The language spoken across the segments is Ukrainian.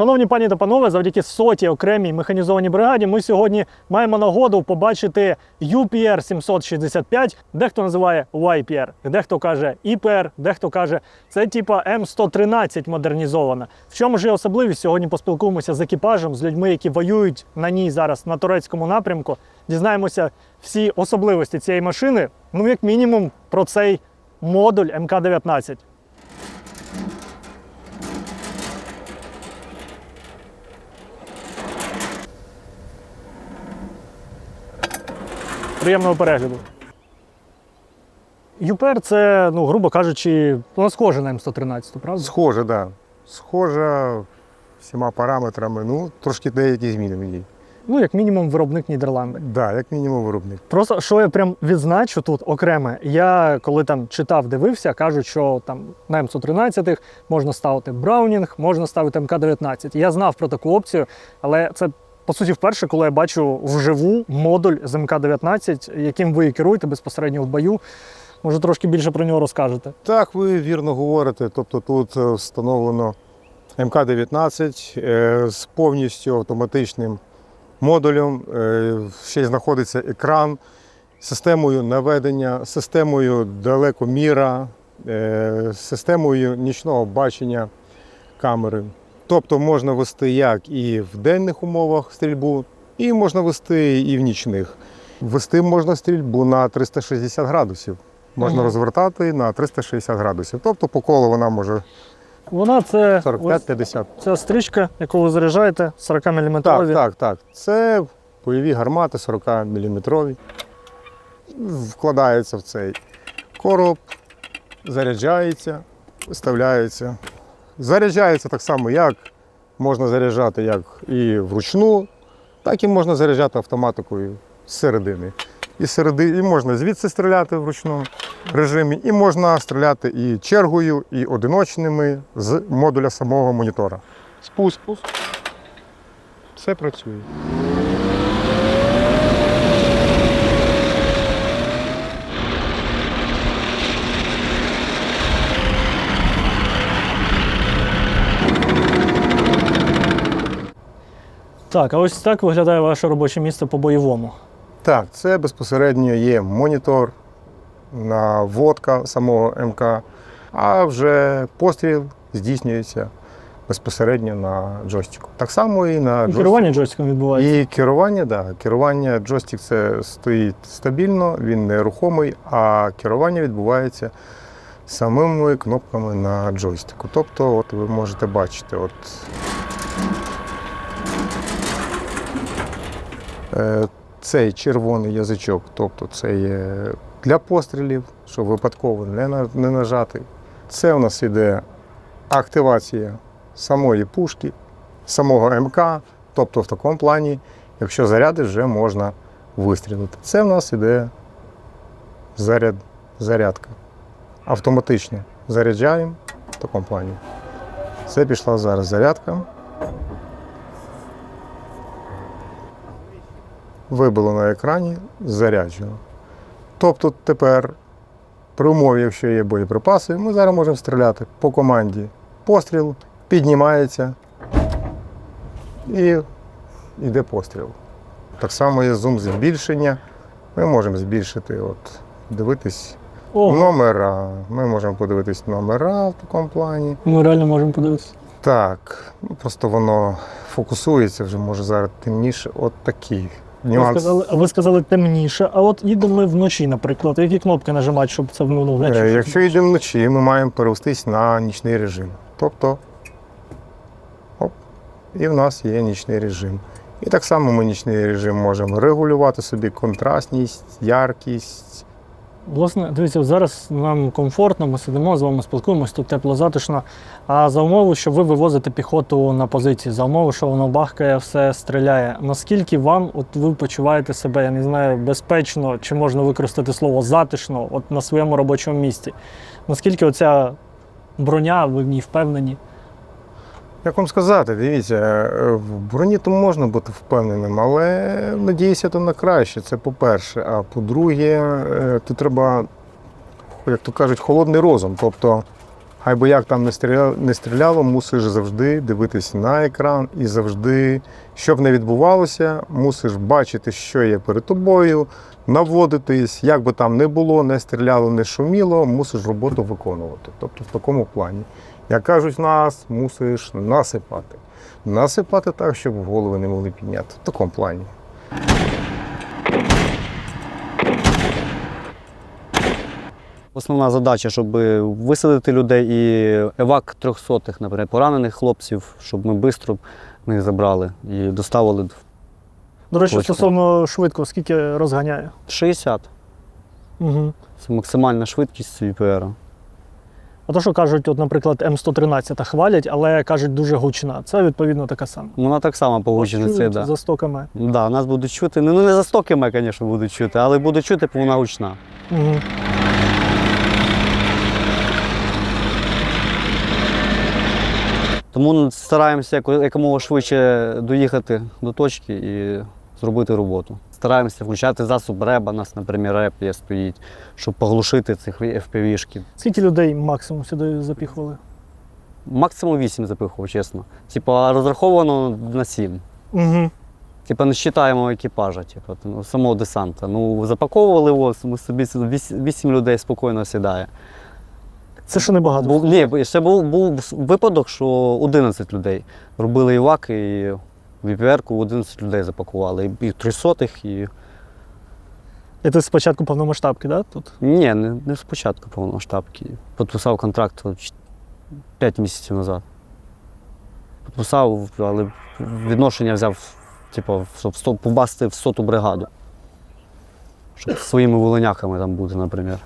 Шановні пані та панове, завдяки сотій окремій механізованій бригаді, ми сьогодні маємо нагоду побачити UPR 765, дехто називає YPR, дехто каже IPR, дехто каже, це типа М113 модернізована. В чому ж є особливість? Сьогодні поспілкуємося з екіпажем, з людьми, які воюють на ній зараз на турецькому напрямку. Дізнаємося всі особливості цієї машини, ну як мінімум про цей модуль МК-19. Приємного перегляду. ЮПР це, ну, грубо кажучи, вона схожа на М113, правда? Схоже, так. Да. Схожа всіма параметрами. Ну, трошки деякі зміни в ній. Ну, як мінімум, виробник Нідерланди. Так, да, як мінімум виробник. Просто що я прям відзначу тут окреме. Я коли там читав, дивився, кажуть, що там на М113 можна ставити Браунінг, можна ставити МК-19. Я знав про таку опцію, але це по суті вперше, коли я бачу вживу модуль з МК-19, яким ви керуєте безпосередньо в бою. Може, трошки більше про нього розкажете. Так, ви вірно говорите. Тобто тут е, встановлено МК-19 е, з повністю автоматичним модулем. Е, Ще знаходиться екран системою наведення, системою далекоміра, системою нічного бачення камери. Тобто можна вести як і в денних умовах стрільбу, і можна вести і в нічних. Вести можна стрільбу на 360 градусів. Можна Мгм. розвертати на 360 градусів. Тобто по колу вона може Вона це 45-50. ось ця стрічка, яку ви заряджаєте, 40 мм. Так, так, так. Це бойові гармати 40 мм. Вкладається в цей короб, заряджається, виставляється. Заряджається так само, як можна заряджати як і вручну, так і можна заряджати автоматикою з середини. І, середи, і можна звідси стріляти в ручному режимі, і можна стріляти і чергою, і одиночними з модуля самого монітора. Спуск. Все працює. Так, а ось так виглядає ваше робоче місце по бойовому. Так, це безпосередньо є монітор, наводка самого МК, а вже постріл здійснюється безпосередньо на джойстику. Так само і на І джойстику. керування джойстиком відбувається. І керування, да, керування джойстик це стоїть стабільно, він не рухомий, а керування відбувається самими кнопками на джойстику. Тобто, от ви можете бачити, от цей червоний язичок, тобто це є для пострілів, щоб випадково не, на- не нажати. Це у нас іде активація самої пушки, самого МК, тобто в такому плані, якщо заряди, вже можна вистрілити. Це в нас іде заряд, зарядка. Автоматично заряджаємо в такому плані. Це пішла зараз зарядка. Вибило на екрані, заряджено. Тобто тепер, при умові, якщо є боєприпаси, ми зараз можемо стріляти по команді. Постріл піднімається і йде постріл. Так само є зум збільшення. Ми можемо збільшити, от, дивитись Ого, номера. Ми можемо подивитись номера в такому плані. ми реально можемо подивитися. Так, ну, просто воно фокусується вже, може зараз темніше. От такий Ви сказали, ви сказали темніше, а от їдемо ми вночі, наприклад. Які кнопки нажимати, щоб це ну, Якщо йдемо вночі, ми маємо перевестись на нічний режим. Тобто, оп, і в нас є нічний режим. І так само ми нічний режим можемо регулювати собі контрастність, яркість. Власне, дивіться, зараз нам комфортно, ми сидимо, з вами спілкуємося, тут тепло, затишно. А за умови, що ви вивозите піхоту на позиції, за умови, що воно бахкає, все стріляє. Наскільки вам, от ви почуваєте себе, я не знаю, безпечно, чи можна використати слово затишно, от на своєму робочому місці? Наскільки оця броня, ви в ній впевнені? Як вам сказати, дивіться, е, в броні то можна бути впевненим, але надіюся то на краще. Це по-перше. А по-друге, е, тут треба, як то кажуть, холодний розум. Тобто Хай би як там не стріляло, не стріляло, мусиш завжди дивитись на екран і завжди, що б не відбувалося, мусиш бачити, що є перед тобою, наводитись, як би там не було, не стріляло, не шуміло, мусиш роботу виконувати. Тобто в такому плані. Як кажуть нас, мусиш насипати. Насипати так, щоб голови не могли підняти. В такому плані. Основна задача, щоб висадити людей і евак трьохсотих, наприклад, поранених хлопців, щоб ми швидко їх забрали і доставили До речі, Точно. стосовно швидко, скільки розганяє? 60. Угу. Це максимальна швидкість ВПР. А то, що кажуть, от, наприклад, М113 хвалять, але кажуть дуже гучна. Це відповідно така сама. Вона так само погоджена це, да. За 100 км. Да, нас будуть чути. Ну не за 100 км, звісно, будуть чути, але будуть чути, бо вона гучна. Угу. Тому стараємося якомога швидше доїхати до точки і зробити роботу. Стараємося включати засоб реба, у нас, наприклад, реп є стоїть, щоб поглушити цих FPV-шків. Скільки людей максимум сюди запіхували? Максимум 8 запихував, чесно. Типа розраховано на 7. Угу. Типа не вважаємо екіпажа, типа, ну, самого десанта. Ну, запаковували його, ми собі 8 людей спокійно сідає. Це ще небагато. Був, ні, ще був, був випадок, що 11 людей робили івак і в ВПР-ку 11 людей запакували. І 300 і. І ти спочатку повномасштабки, да? Тут? Ні, не, не спочатку повномасштабки. Підписав контракт 5 місяців назад. Підписав, але відношення взяв, типу, щоб попасти в соту бригаду. Щоб своїми волоняхами там бути, наприклад.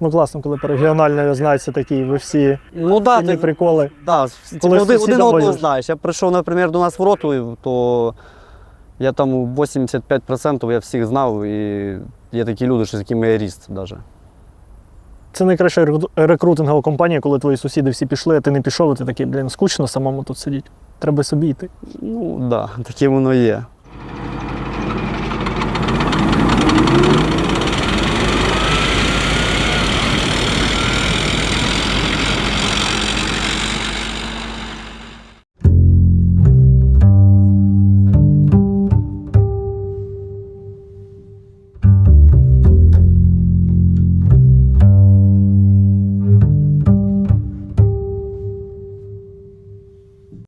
Ну класно, коли по регіональної знається такі, ви всі Ну так, сильні приколи. Да, типу, Коли з один, один одного знаєш. Я прийшов, наприклад, до нас в роту, то я там 85% я всіх знав, і є такі люди, що з якими я ріст навіть. Це найкраща рекрутингова компанія, коли твої сусіди всі пішли, а ти не пішов, і ти такий, блін, скучно самому тут сидіти. Треба собі йти. Ну так, да, таке воно є.